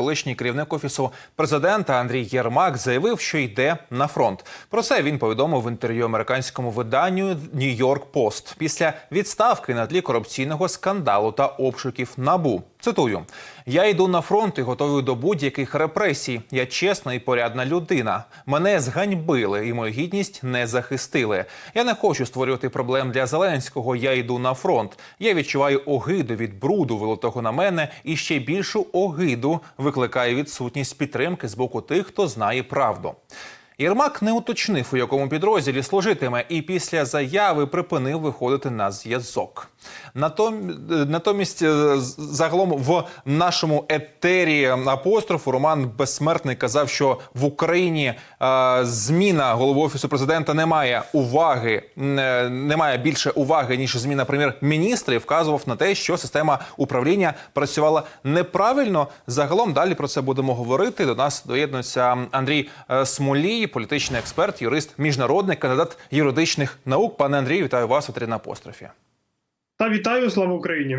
колишній керівник офісу президента Андрій Єрмак заявив, що йде на фронт. Про це він повідомив в інтерв'ю американському виданню Нью-Йорк Пост після відставки на тлі корупційного скандалу та обшуків набу. Цитую: я йду на фронт і готовий до будь-яких репресій. Я чесна і порядна людина. Мене зганьбили, і мою гідність не захистили. Я не хочу створювати проблем для Зеленського. Я йду на фронт. Я відчуваю огиду від бруду, вилитого на мене, і ще більшу огиду викликає відсутність підтримки з боку тих, хто знає правду. Єрмак не уточнив, у якому підрозділі служитиме, і після заяви припинив виходити на зв'язок. Натом... Натомість, е, загалом в нашому етері апострофу Роман Безсмертний казав, що в Україні е, зміна голови офісу президента не має уваги, е, немає більше уваги ніж зміна прем'єр-міністра. і Вказував на те, що система управління працювала неправильно. Загалом далі про це будемо говорити. До нас доєднується Андрій е, Смолій, політичний експерт, юрист, міжнародний кандидат юридичних наук. Пане Андрію, вітаю вас у «Три на апострофі. Та вітаю, слава Україні.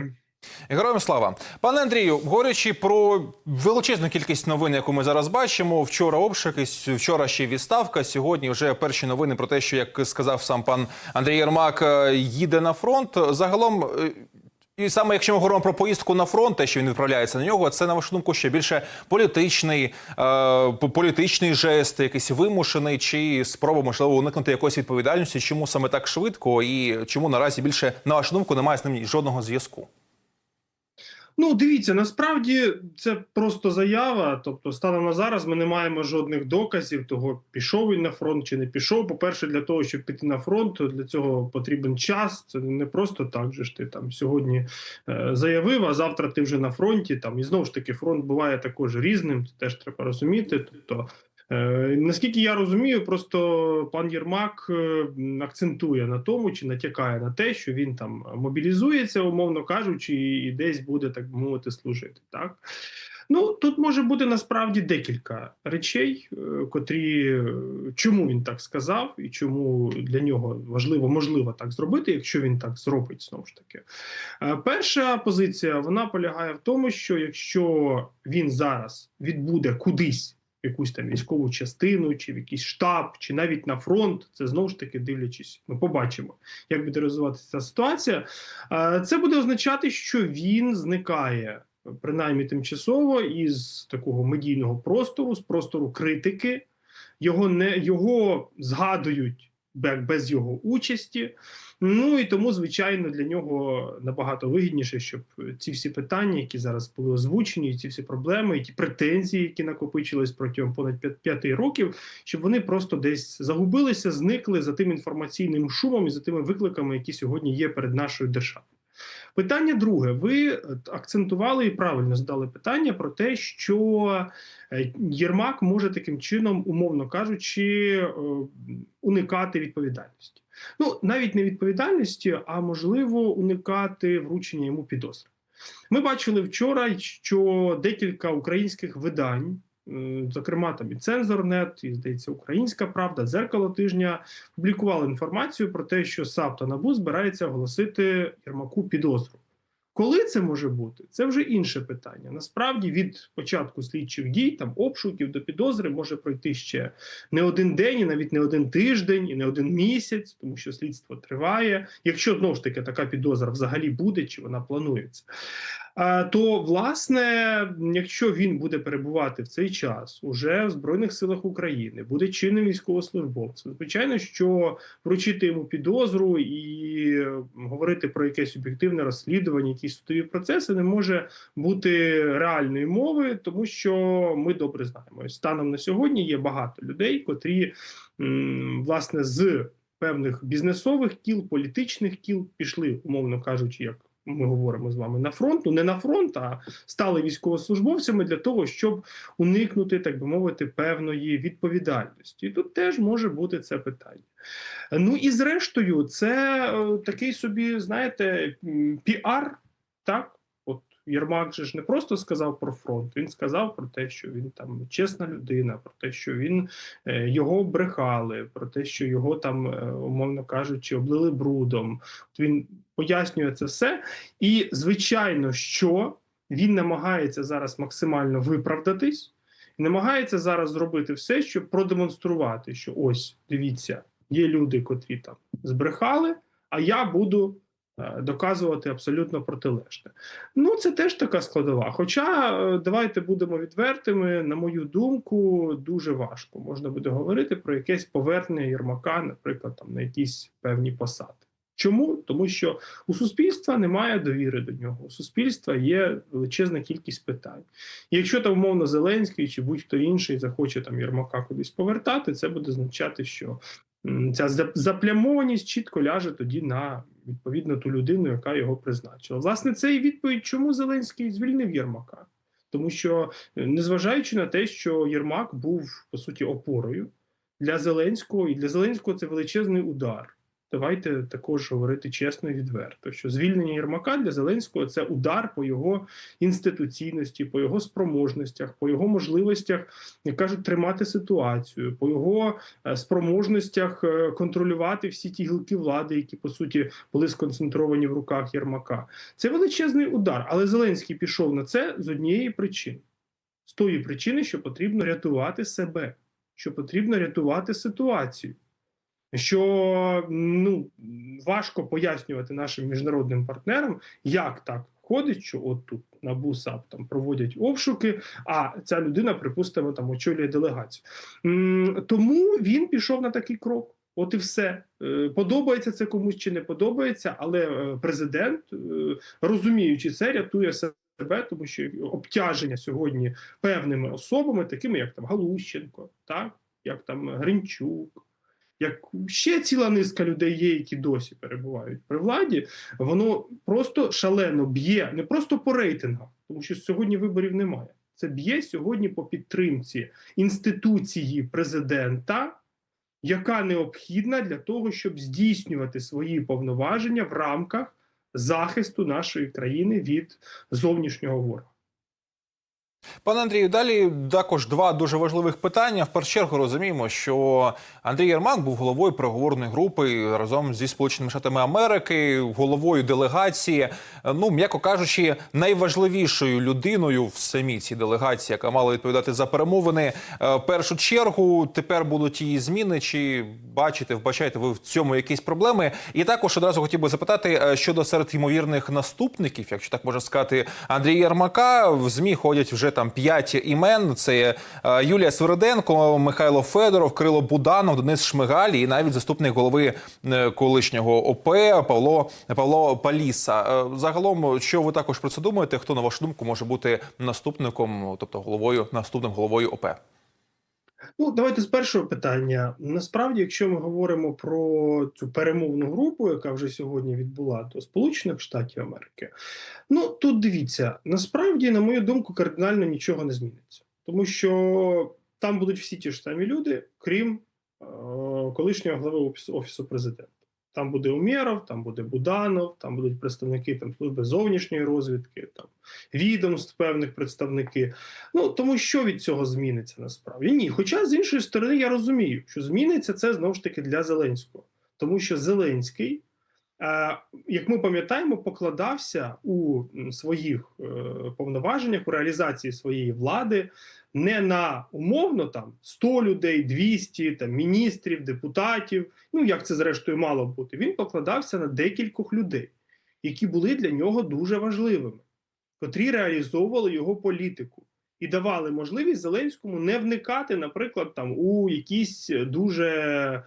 Героям слава, пане Андрію, говорячи про величезну кількість новин, яку ми зараз бачимо. Вчора обшуки, вчора ще відставка. Сьогодні вже перші новини про те, що як сказав сам пан Андрій Єрмак, е, їде на фронт. Загалом. І саме якщо ми говоримо про поїздку на фронт, те, що він відправляється на нього, це на вашу думку ще більше політичний, е, політичний жест, якийсь вимушений, чи спроба можливо уникнути якоїсь відповідальності, чому саме так швидко, і чому наразі більше на вашу думку немає з ним жодного зв'язку. Ну, дивіться, насправді це просто заява. Тобто, станом на зараз ми не маємо жодних доказів того, пішов він на фронт чи не пішов. По-перше, для того, щоб піти на фронт, для цього потрібен час. Це не просто так же ж ти там сьогодні е, заявив, а завтра ти вже на фронті. Там і знову ж таки фронт буває також різним. Це теж треба розуміти. Тобто. Е, Наскільки я розумію, просто пан Єрмак е, акцентує на тому чи натякає на те, що він там мобілізується, умовно кажучи, і десь буде так би мовити служити. Так ну тут може бути насправді декілька речей, е, котрі чому він так сказав, і чому для нього важливо можливо так зробити, якщо він так зробить знову ж таки. Перша позиція вона полягає в тому, що якщо він зараз відбуде кудись якусь там військову частину, чи в якийсь штаб, чи навіть на фронт, це знову ж таки дивлячись, ми побачимо, як буде розвиватися ця ситуація. Це буде означати, що він зникає принаймні тимчасово із такого медійного простору, з простору критики. Його не його згадують без його участі. Ну і тому, звичайно, для нього набагато вигідніше, щоб ці всі питання, які зараз були озвучені, і ці всі проблеми, і ті претензії, які накопичились протягом понад п'ят- п'яти років, щоб вони просто десь загубилися, зникли за тим інформаційним шумом і за тими викликами, які сьогодні є перед нашою державою. Питання друге. Ви е, акцентували і правильно задали питання про те, що е, Єрмак може таким чином, умовно кажучи, е, уникати відповідальності. Ну, навіть не відповідальності, а можливо уникати вручення йому підозри. Ми бачили вчора, що декілька українських видань, зокрема там і Цензорнет, і здається, Українська Правда, дзеркало тижня публікували інформацію про те, що САП та НАБУ збирається оголосити Єрмаку підозру. Коли це може бути, це вже інше питання. Насправді, від початку слідчих дій, там обшуків до підозри може пройти ще не один день, і навіть не один тиждень, і не один місяць, тому що слідство триває. Якщо знову ж таки така підозра взагалі буде, чи вона планується. То власне, якщо він буде перебувати в цей час уже в Збройних силах України, буде чинним військовослужбовцем, звичайно, що вручити йому підозру і е, говорити про якесь об'єктивне розслідування, якісь судові процеси не може бути реальної мови, тому що ми добре знаємо. Станом на сьогодні є багато людей, котрі власне з певних бізнесових кіл, політичних кіл пішли, умовно кажучи, як. Ми говоримо з вами на фронт, ну не на фронт, а стали військовослужбовцями для того, щоб уникнути, так би мовити, певної відповідальності. І тут теж може бути це питання. Ну і зрештою, це е, такий собі, знаєте, піар, так? От Єрмак же ж не просто сказав про фронт, він сказав про те, що він там чесна людина, про те, що він е, його брехали, про те, що його там, е, умовно кажучи, облили брудом. От він пояснює це все. І звичайно, що він намагається зараз максимально виправдатись і намагається зараз зробити все, щоб продемонструвати, що ось дивіться, є люди, котрі там збрехали, а я буду доказувати абсолютно протилежне. Ну, це теж така складова. Хоча е, давайте будемо відвертими, на мою думку, дуже важко можна буде говорити про якесь повернення Єрмака, наприклад, там на якісь певні посади. Чому? Тому що у суспільства немає довіри до нього. У суспільства є величезна кількість питань. Якщо там умовно Зеленський чи будь-хто інший захоче там Єрмака кудись повертати, це буде означати, що ця заплямованість чітко ляже тоді на відповідно ту людину, яка його призначила. Власне, це і відповідь, чому Зеленський звільнив Єрмака. Тому що, е, незважаючи на те, що Єрмак був по суті опорою для Зеленського, і для Зеленського це величезний удар. Давайте також говорити чесно і відверто, що звільнення Єрмака для Зеленського це удар по його інституційності, по його спроможностях, по його можливостях, як кажуть, тримати ситуацію, по його е, спроможностях е, контролювати всі ті гілки влади, які по суті були сконцентровані в руках Єрмака. Це величезний удар. Але Зеленський пішов на це з однієї причини: з тої причини, що потрібно рятувати себе, що потрібно рятувати ситуацію. Що ну важко пояснювати нашим міжнародним партнерам, як так ходить, що от тут на БУСАП там проводять обшуки, а ця людина, припустимо, там очолює делегацію. Тому він пішов на такий крок. От і все Е, подобається це комусь чи не подобається, але е, президент, е, розуміючи це, рятує себе, тому що обтяження сьогодні певними особами, такими як там Галущенко, так як там Гринчук. Як ще ціла низка людей є, які досі перебувають при владі, воно просто шалено б'є не просто по рейтингах, тому що сьогодні виборів немає. Це б'є сьогодні по підтримці інституції президента, яка необхідна для того, щоб здійснювати свої повноваження в рамках захисту нашої країни від зовнішнього ворога. Пане Андрію, далі також два дуже важливих питання. В першу чергу розуміємо, що Андрій Єрмак був головою переговорної групи разом зі Сполученими Штатами Америки, головою делегації. Ну, м'яко кажучи, найважливішою людиною в самій цій делегації, яка мала відповідати за перемовини. Е, В першу чергу тепер будуть її зміни. Чи бачите, вбачаєте ви в цьому якісь проблеми? І також одразу хотів би запитати е, щодо серед ймовірних наступників, якщо так можна сказати, Андрія Єрмака. В змі ходять вже там п'ять імен: це е, Юлія Свириденко, Михайло Федоров, Крило Буданов, Денис Шмигаль і навіть заступник голови е, колишнього ОП Павло Павло Паліса. Е, Загалом, що ви також про це думаєте? Хто на вашу думку може бути наступником, тобто головою наступним головою ОП? Ну, давайте з першого питання. Насправді, якщо ми говоримо про цю перемовну групу, яка вже сьогодні відбула до Сполучених Штатів Америки, ну тут дивіться, насправді, на мою думку, кардинально нічого не зміниться, тому що там будуть всі ті ж самі люди, крім е- колишнього глави офісу, офісу президента. Там буде Умєров, там буде Буданов, там будуть представники там служби зовнішньої розвідки, там відомств певних представники. Ну тому що від цього зміниться насправді? Ні. Хоча з іншої сторони я розумію, що зміниться це знову ж таки для Зеленського, тому що Зеленський, як ми пам'ятаємо, покладався у своїх е, повноваженнях у реалізації своєї влади не на умовно там 100 людей, 200 там міністрів, депутатів. Ну як це зрештою мало бути. Він покладався на декількох людей, які були для нього дуже важливими котрі реалізовували його політику і давали можливість Зеленському не вникати, наприклад, там у якісь дуже е,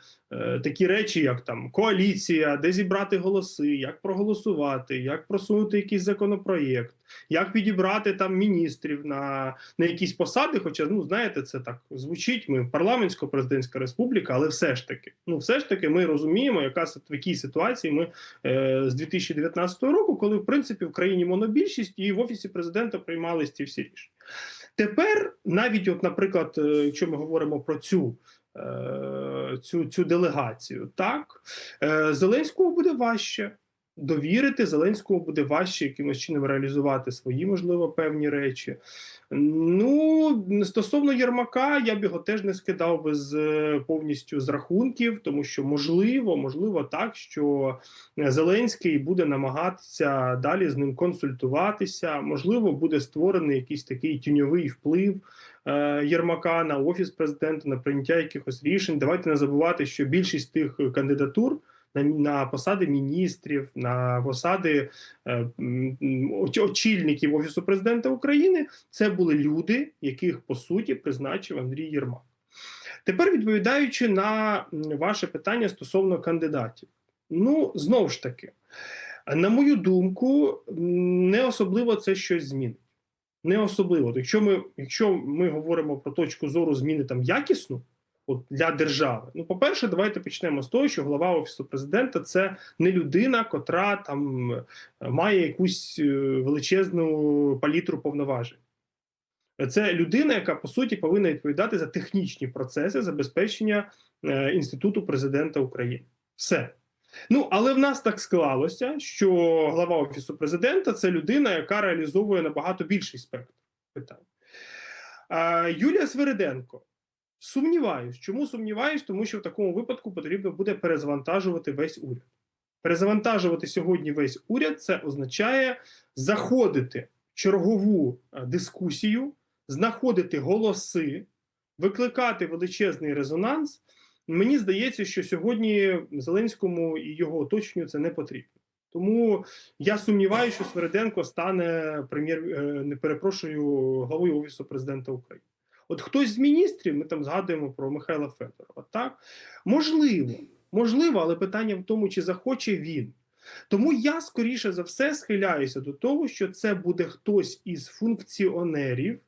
такі речі, як там коаліція, де зібрати голоси, як проголосувати, як просунути якийсь законопроєкт, як підібрати там міністрів на, на якісь посади. Хоча, ну знаєте, це так звучить. Ми парламентсько-президентська республіка, але все ж таки, ну все ж таки, ми розуміємо, яка в якій ситуації ми е, з 2019 року, коли в принципі в країні монобільшість і в офісі президента приймались ці всі рішення. Тепер, навіть, от, наприклад, е, якщо ми говоримо про цю. Е, Цю, цю делегацію, так Зеленського буде важче довірити. Зеленському буде важче якимось чином реалізувати свої, можливо, певні речі. Ну стосовно Єрмака, я б його теж не скидав би з е, повністю з рахунків, тому що можливо, можливо, так, що Зеленський буде намагатися далі з ним консультуватися. Можливо, буде створений якийсь такий тіньовий вплив е, Єрмака на офіс президента, на прийняття якихось рішень. Давайте не забувати, що більшість тих кандидатур на, на посади міністрів, на посади е, очільників офісу президента України це були люди, яких по суті призначив Андрій Єрмак. Тепер відповідаючи на ваше питання стосовно кандидатів, ну знову ж таки, на мою думку, не особливо це щось змінить. Не особливо. Якщо ми, якщо ми говоримо про точку зору зміни там якісну, для держави. Ну, по-перше, давайте почнемо з того, що голова офісу президента це не людина, котра там е, має якусь е, величезну палітру повноважень. Це людина, яка по суті повинна відповідати за технічні процеси забезпечення е, інституту президента України. Все. Ну, але в нас так склалося, що глава офісу президента це людина, яка реалізовує набагато більший спектр питань. Юлія Свериденко. Сумніваюсь. Чому сумніваюсь? Тому що в такому випадку потрібно буде перезвантажувати весь уряд. Перезавантажувати сьогодні весь уряд це означає заходити в чергову е, дискусію, знаходити голоси, викликати величезний резонанс. Мені здається, що сьогодні Зеленському і його оточенню це не потрібно. Тому я сумніваюся, що Свериденко стане прем'єр, е, не перепрошую, главою офісу президента України. От хтось з міністрів, ми там згадуємо про Михайла Федорова, так можливо, можливо, але питання в тому, чи захоче він. Тому я скоріше за все схиляюся до того, що це буде хтось із функціонерів,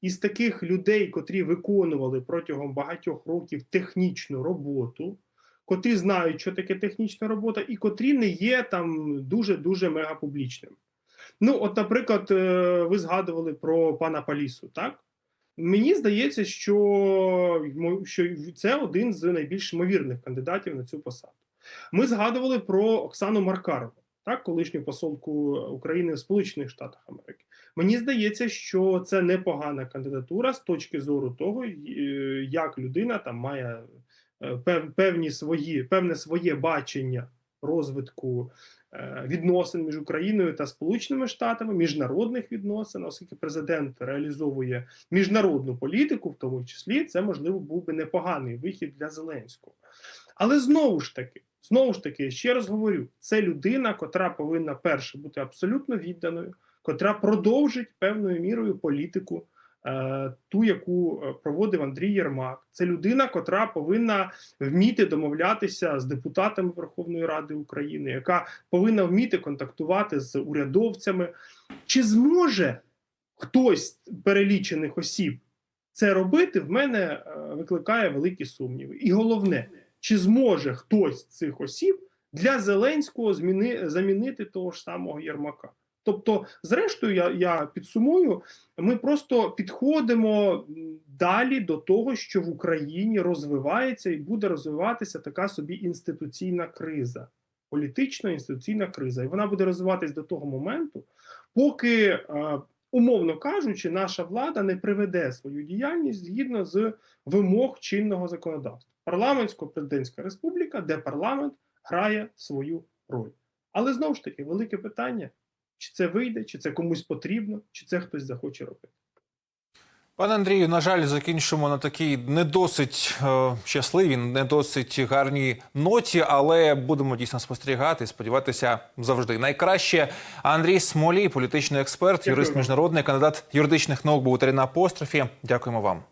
із таких людей, котрі виконували протягом багатьох років технічну роботу, котрі знають, що таке технічна робота, і котрі не є там дуже дуже мегапублічними. Ну, от, наприклад, е, ви згадували про пана Палісу, так? Мені здається, що, що це один з найбільш ймовірних кандидатів на цю посаду. Ми згадували про Оксану Маркарову, так, колишню посолку України в Сполучених Штатах Америки. Мені здається, що це непогана кандидатура з точки зору того, е, як людина там має е, певні свої, певне своє бачення розвитку е, відносин між Україною та Сполученими Штатами, міжнародних відносин, оскільки президент реалізовує міжнародну політику, в тому числі, це можливо був би непоганий вихід для Зеленського. Але знову ж таки, знову ж таки, ще раз говорю: це людина, котра повинна перше бути абсолютно відданою, котра продовжить певною мірою політику. Е, Ту, яку е, проводив Андрій Єрмак, це людина, котра повинна вміти домовлятися з депутатами Верховної Ради України, яка повинна вміти контактувати з урядовцями. Чи зможе хтось перелічених осіб це робити? В мене е, викликає великі сумніви. І головне, чи зможе хтось з цих осіб для Зеленського зміни, замінити того ж самого Єрмака? Тобто, зрештою, я, я підсумую, ми просто підходимо далі до того, що в Україні розвивається і буде розвиватися така собі інституційна криза, політична інституційна криза. І вона буде розвиватись до того моменту, поки, е, умовно кажучи, наша влада не приведе свою діяльність згідно з вимог чинного законодавства. Парламентсько-президентська республіка, де парламент грає свою роль. Але знову ж таки, велике питання: чи це вийде, чи це комусь потрібно, чи це хтось захоче робити. Пане Андрію, на жаль, закінчимо на такій не досить е, щасливій, не досить гарній ноті, але будемо дійсно спостерігати і сподіватися завжди. Найкраще Андрій Смолій, політичний експерт, Дякую юрист міжнародний, кандидат юридичних наук був у на апострофі. Дякуємо вам.